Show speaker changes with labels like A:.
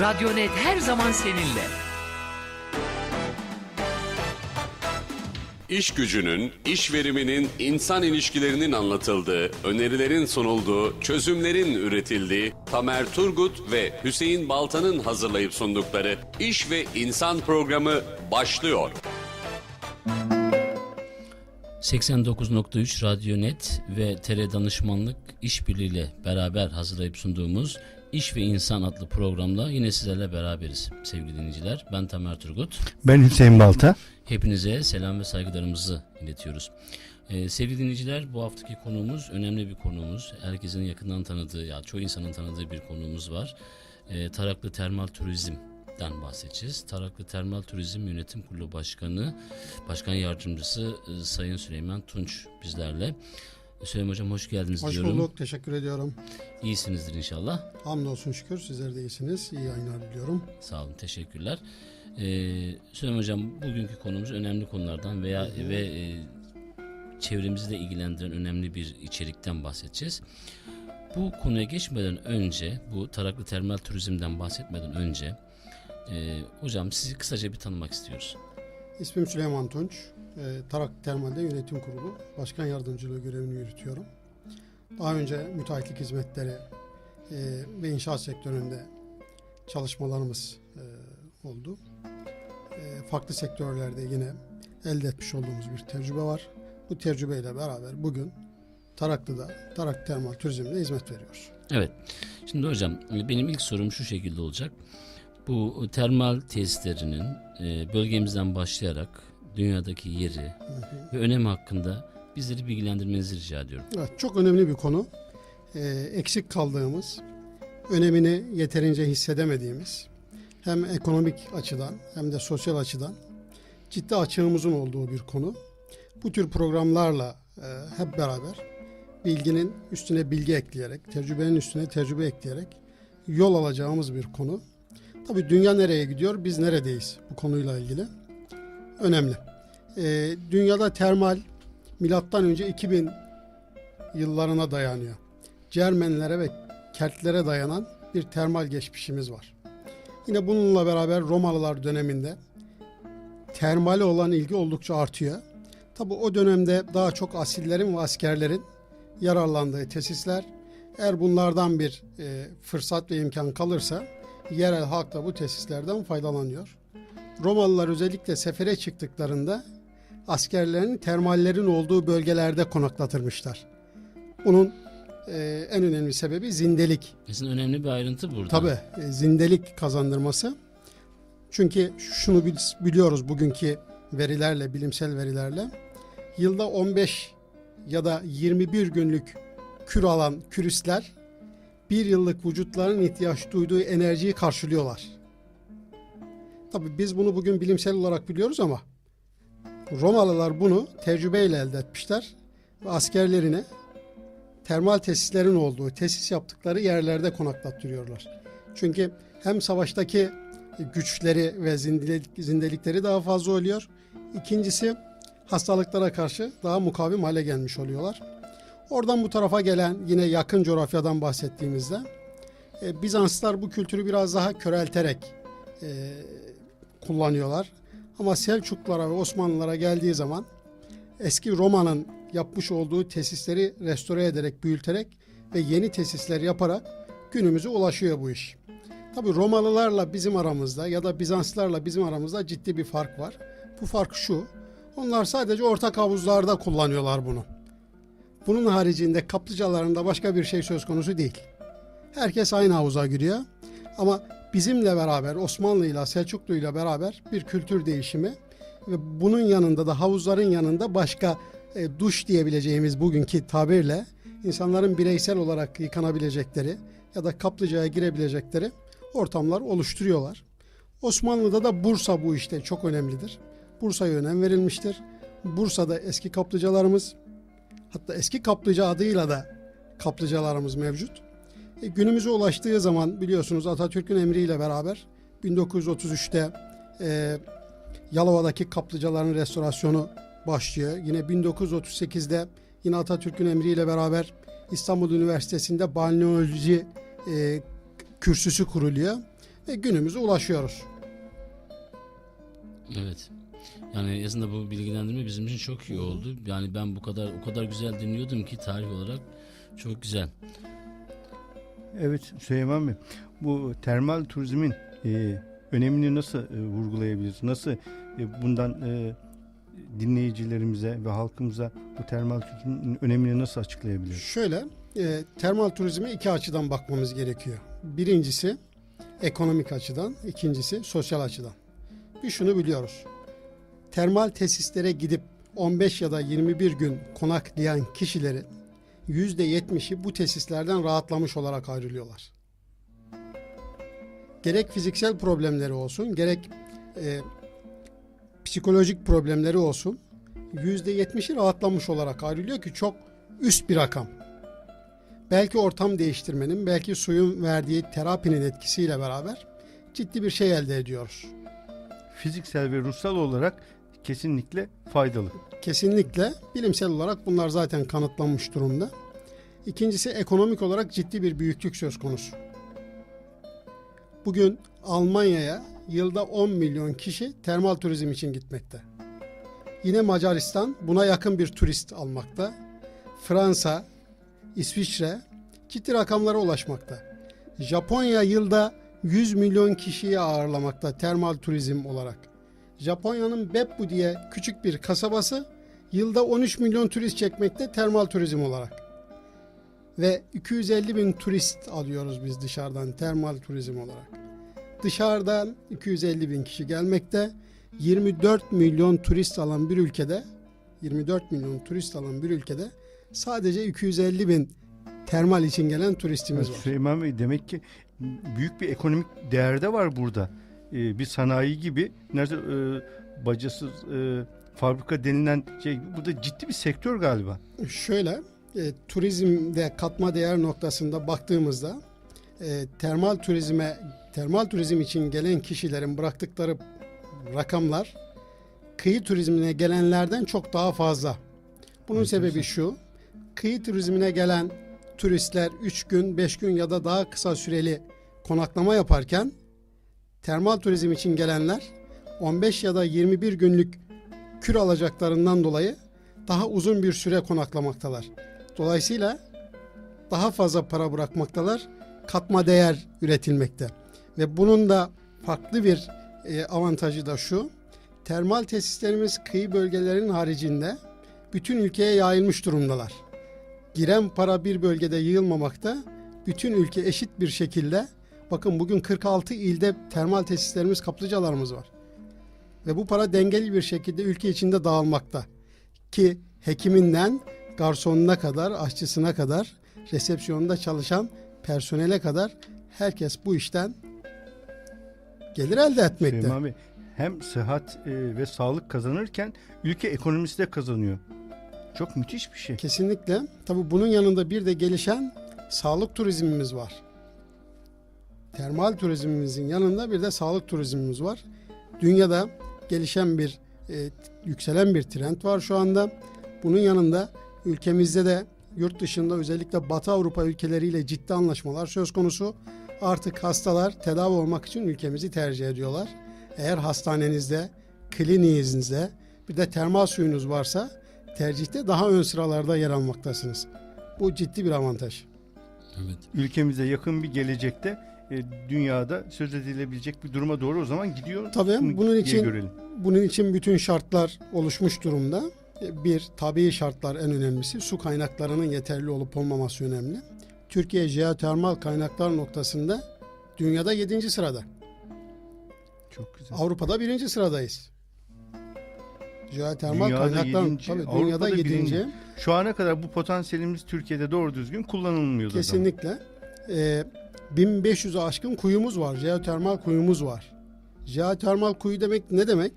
A: Radyonet her zaman seninle.
B: İş gücünün, iş veriminin, insan ilişkilerinin anlatıldığı, önerilerin sunulduğu, çözümlerin üretildiği Tamer Turgut ve Hüseyin Baltan'ın hazırlayıp sundukları İş ve İnsan programı başlıyor.
C: 89.3 Radyonet ve TR Danışmanlık işbirliğiyle beraber hazırlayıp sunduğumuz İş ve İnsan adlı programda yine sizlerle beraberiz sevgili dinleyiciler. Ben Tamer Turgut.
D: Ben Hüseyin Balta.
C: Hepinize selam ve saygılarımızı iletiyoruz. Ee, sevgili dinleyiciler bu haftaki konuğumuz önemli bir konuğumuz. Herkesin yakından tanıdığı ya çoğu insanın tanıdığı bir konuğumuz var. Ee, Taraklı Termal Turizm'den bahsedeceğiz. Taraklı Termal Turizm Yönetim Kurulu Başkanı, Başkan Yardımcısı e, Sayın Süleyman Tunç bizlerle. Süleyman Hocam hoş geldiniz
E: Hoş
C: diyorum.
E: bulduk. Teşekkür ediyorum.
C: İyisinizdir inşallah.
E: Hamdolsun şükür. Sizler de iyisiniz. İyi yayınlar diliyorum.
C: Sağ olun, teşekkürler. Ee, Süleyman Hocam bugünkü konumuz önemli konulardan veya ve e, çevremizi de ilgilendiren önemli bir içerikten bahsedeceğiz. Bu konuya geçmeden önce, bu Taraklı Termal Turizm'den bahsetmeden önce, e, hocam sizi kısaca bir tanımak istiyoruz.
E: İsmim Süleyman Tunç. Ee, Tarak Termal'de yönetim kurulu başkan yardımcılığı görevini yürütüyorum. Daha önce müteahhitlik hizmetleri e, ve inşaat sektöründe çalışmalarımız e, oldu. E, farklı sektörlerde yine elde etmiş olduğumuz bir tecrübe var. Bu tecrübeyle beraber bugün Taraklı'da Tarak Termal Turizm'de hizmet veriyoruz.
C: Evet. Şimdi hocam benim ilk sorum şu şekilde olacak. Bu termal tesislerinin e, bölgemizden başlayarak dünyadaki yeri ve önemi hakkında bizleri bilgilendirmenizi rica ediyorum.
E: Evet, çok önemli bir konu. Ee, eksik kaldığımız, önemini yeterince hissedemediğimiz, hem ekonomik açıdan hem de sosyal açıdan ciddi açığımızın olduğu bir konu. Bu tür programlarla e, hep beraber bilginin üstüne bilgi ekleyerek, tecrübenin üstüne tecrübe ekleyerek yol alacağımız bir konu. Tabii dünya nereye gidiyor, biz neredeyiz bu konuyla ilgili? Önemli. Ee, dünyada termal milattan önce 2000 yıllarına dayanıyor. Cermenlere ve Keltlere dayanan bir termal geçmişimiz var. Yine bununla beraber Romalılar döneminde termale olan ilgi oldukça artıyor. Tabi o dönemde daha çok asillerin ve askerlerin yararlandığı tesisler. Eğer bunlardan bir e, fırsat ve imkan kalırsa yerel halk da bu tesislerden faydalanıyor. Romalılar özellikle sefere çıktıklarında askerlerini termallerin olduğu bölgelerde konaklatırmışlar. Bunun e, en önemli sebebi zindelik.
C: Mesela önemli bir ayrıntı burada.
E: Tabi zindelik kazandırması. Çünkü şunu bil- biliyoruz bugünkü verilerle, bilimsel verilerle. Yılda 15 ya da 21 günlük kür alan küristler bir yıllık vücutların ihtiyaç duyduğu enerjiyi karşılıyorlar. Tabi biz bunu bugün bilimsel olarak biliyoruz ama Romalılar bunu tecrübeyle elde etmişler ve askerlerine termal tesislerin olduğu, tesis yaptıkları yerlerde konaklattırıyorlar. Çünkü hem savaştaki güçleri ve zindelik, zindelikleri daha fazla oluyor. İkincisi hastalıklara karşı daha mukavim hale gelmiş oluyorlar. Oradan bu tarafa gelen yine yakın coğrafyadan bahsettiğimizde e, Bizanslılar bu kültürü biraz daha körelterek e, kullanıyorlar. Ama Selçuklulara ve Osmanlılara geldiği zaman eski Roma'nın yapmış olduğu tesisleri restore ederek, büyüterek ve yeni tesisler yaparak günümüze ulaşıyor bu iş. Tabi Romalılarla bizim aramızda ya da Bizanslılarla bizim aramızda ciddi bir fark var. Bu fark şu, onlar sadece ortak havuzlarda kullanıyorlar bunu. Bunun haricinde kaplıcalarında başka bir şey söz konusu değil. Herkes aynı havuza giriyor. Ama bizimle beraber Osmanlı'yla Selçuklu'yla beraber bir kültür değişimi ve bunun yanında da havuzların yanında başka e, duş diyebileceğimiz bugünkü tabirle insanların bireysel olarak yıkanabilecekleri ya da kaplıcaya girebilecekleri ortamlar oluşturuyorlar. Osmanlı'da da Bursa bu işte çok önemlidir. Bursa'ya önem verilmiştir. Bursa'da eski kaplıcalarımız hatta eski kaplıca adıyla da kaplıcalarımız mevcut. E, günümüze ulaştığı zaman biliyorsunuz Atatürk'ün emriyle beraber 1933'te e, Yalova'daki kaplıcaların restorasyonu başlıyor. Yine 1938'de yine Atatürk'ün emriyle beraber İstanbul Üniversitesi'nde balneoloji e, kürsüsü kuruluyor. ve günümüze ulaşıyoruz.
C: Evet. Yani aslında bu bilgilendirme bizim için çok iyi oldu. Yani ben bu kadar o kadar güzel dinliyordum ki tarih olarak çok güzel.
D: Evet Süleyman Bey, bu termal turizmin e, önemini nasıl e, vurgulayabiliriz? Nasıl e, bundan e, dinleyicilerimize ve halkımıza bu termal turizmin önemini nasıl açıklayabiliriz?
E: Şöyle, e, termal turizme iki açıdan bakmamız gerekiyor. Birincisi ekonomik açıdan, ikincisi sosyal açıdan. Bir şunu biliyoruz. Termal tesislere gidip 15 ya da 21 gün konaklayan kişilerin %70'i bu tesislerden rahatlamış olarak ayrılıyorlar. Gerek fiziksel problemleri olsun, gerek e, psikolojik problemleri olsun, %70'i rahatlamış olarak ayrılıyor ki çok üst bir rakam. Belki ortam değiştirmenin, belki suyun verdiği terapinin etkisiyle beraber ciddi bir şey elde ediyoruz.
D: Fiziksel ve ruhsal olarak kesinlikle faydalı.
E: Kesinlikle bilimsel olarak bunlar zaten kanıtlanmış durumda. İkincisi ekonomik olarak ciddi bir büyüklük söz konusu. Bugün Almanya'ya yılda 10 milyon kişi termal turizm için gitmekte. Yine Macaristan buna yakın bir turist almakta. Fransa, İsviçre ciddi rakamlara ulaşmakta. Japonya yılda 100 milyon kişiyi ağırlamakta termal turizm olarak. Japonya'nın Beppu diye küçük bir kasabası yılda 13 milyon turist çekmekte termal turizm olarak. Ve 250 bin turist alıyoruz biz dışarıdan termal turizm olarak. Dışarıdan 250 bin kişi gelmekte. 24 milyon turist alan bir ülkede 24 milyon turist alan bir ülkede sadece 250 bin termal için gelen turistimiz var.
D: Süleyman Bey demek ki büyük bir ekonomik değer de var burada. E, bir sanayi gibi nerede e, bacasız e, fabrika denilen şey bu da ciddi bir sektör galiba.
E: Şöyle, e, turizmde katma değer noktasında baktığımızda e, termal turizme termal turizm için gelen kişilerin bıraktıkları rakamlar kıyı turizmine gelenlerden çok daha fazla. Bunun
D: Evet,
E: sebebi
D: güzel.
E: şu. Kıyı turizmine gelen turistler 3 gün, 5 gün ya da daha kısa süreli konaklama yaparken termal turizm için gelenler 15 ya da 21 günlük kür alacaklarından dolayı daha uzun bir süre konaklamaktalar. Dolayısıyla daha fazla para bırakmaktalar. Katma değer üretilmekte. Ve bunun da farklı bir e, avantajı da şu. Termal tesislerimiz kıyı bölgelerinin haricinde bütün ülkeye yayılmış durumdalar. Giren para bir bölgede yığılmamakta. Bütün ülke eşit bir şekilde bakın bugün 46 ilde termal tesislerimiz kaplıcalarımız var. Ve bu para dengeli bir şekilde ülke içinde dağılmakta ki hekiminden garsonuna kadar, aşçısına kadar, resepsiyonda çalışan personele kadar herkes bu işten gelir elde etmekte.
D: Süleyman Bey hem sıhhat e, ve sağlık kazanırken ülke ekonomisi de kazanıyor. Çok müthiş bir şey.
E: Kesinlikle. Tabii bunun yanında bir de gelişen sağlık turizmimiz var. Termal turizmimizin yanında bir de sağlık turizmimiz var. Dünyada gelişen bir, e, yükselen bir trend var şu anda. Bunun yanında ülkemizde de yurt dışında özellikle Batı Avrupa ülkeleriyle ciddi anlaşmalar söz konusu. Artık hastalar tedavi olmak için ülkemizi tercih ediyorlar. Eğer hastanenizde, kliniğinizde bir de termal suyunuz varsa tercihte daha ön sıralarda yer almaktasınız. Bu ciddi bir avantaj.
C: Evet.
D: Ülkemize yakın bir gelecekte dünyada söz edilebilecek bir duruma doğru o zaman gidiyor.
E: Tabii,
D: Bunu
E: bunun için-
D: görelim.
E: Bunun için bütün şartlar oluşmuş durumda. Bir, tabii şartlar en önemlisi. Su kaynaklarının yeterli olup olmaması önemli. Türkiye jeotermal kaynaklar noktasında dünyada 7. sırada.
D: Çok güzel.
E: Avrupa'da 1. sıradayız. Jeotermal
D: Dünyada
E: kaynaklar
D: yedinci,
E: tabii
D: Avrupa'da
E: dünyada 7.
D: birinci. Şu ana kadar bu potansiyelimiz Türkiye'de doğru düzgün kullanılmıyordu.
E: Kesinlikle. Ee, 1500'e aşkın kuyumuz var. Jeotermal kuyumuz var. Jeotermal kuyu demek ne demek?